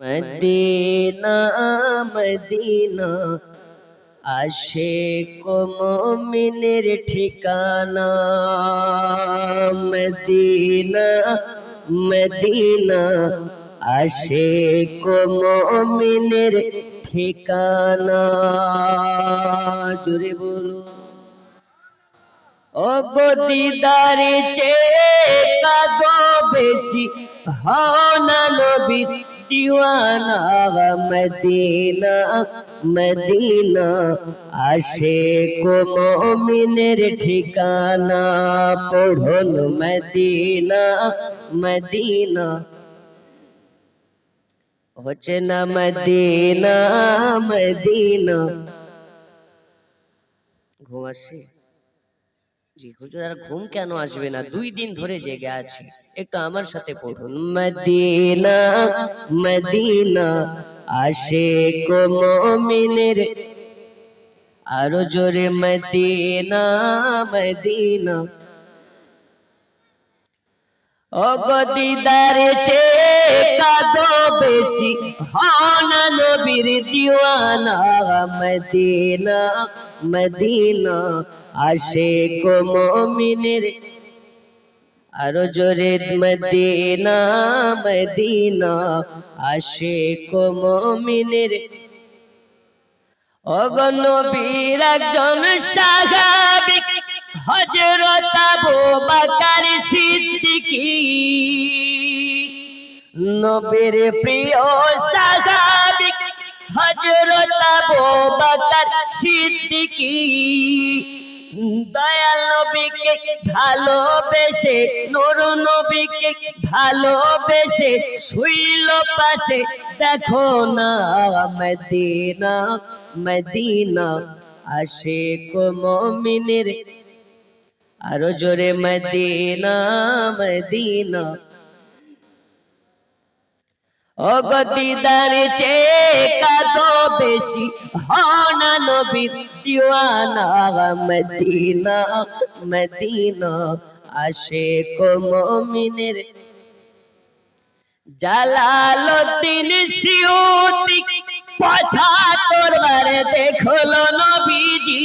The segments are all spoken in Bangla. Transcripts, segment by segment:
মদিনা মদিনা আশেক মুমিনের ঠিকানা মদিনা মদিনা আশেক মুমিনের ঠিকানা জোরে বলো ও গো দিদারে চেয়ে কাঁদো বেশি হও না নবীর দিওয়ানা মদিনা মদিনা আসে কো মমিনের ঠিকানা পড়ুন মদিনা মদিনা হচ্ছে না মদিনা মদিনা ঘুম আসছে জি হুজুর আর ঘুম কেন আসবে না? দুই দিন ধরে জেগে আছি। একটু আমার সাথে পড়ুন। মদিনা মদিনা আসে কো মুমিনের আরও জোরে মদিনা মদিনা। ও গো দিদারে চে কাদো বেশি। হন নবীর দিওয়ানা, মদিনা মদিনা আসে কো মুমিনের। আরও জোরে মদিনা মদিনা আসে কো মুমিনের। অগণ বীর একজন সাহাবিক হজরত আবু বকর সিদ্দিকী। নবীর প্রিয় সাহাবিক হজরত আবু বকর সিদ্দিকী। দয়াল নবীকে ভালোবেসে, নূর নবীকে ভালোবেসে শুইল পাশে। দেখো না মদিনা মদিনা আশেক মুমিনের আরও জোরে মদিনা মদিনা। ও অগতিদার চে কাদো বেশি, হনা নবীর দিওয়ানা, মদিনা মদিনা। আশেক মুমিনের জালালুদ্দিন সিউতি পঁচাত্তর বারে দেখল নবীজি।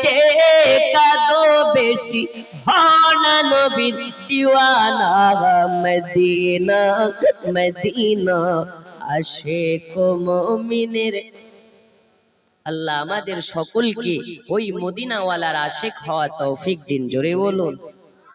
চে বেশি। দিওয়ানা মদিনা মদিনা আল্লাহ আমাদের সকলকে ওই মদিনাওয়ালার আশেক হওয়া তৌফিক দিন। জোরে বলুন।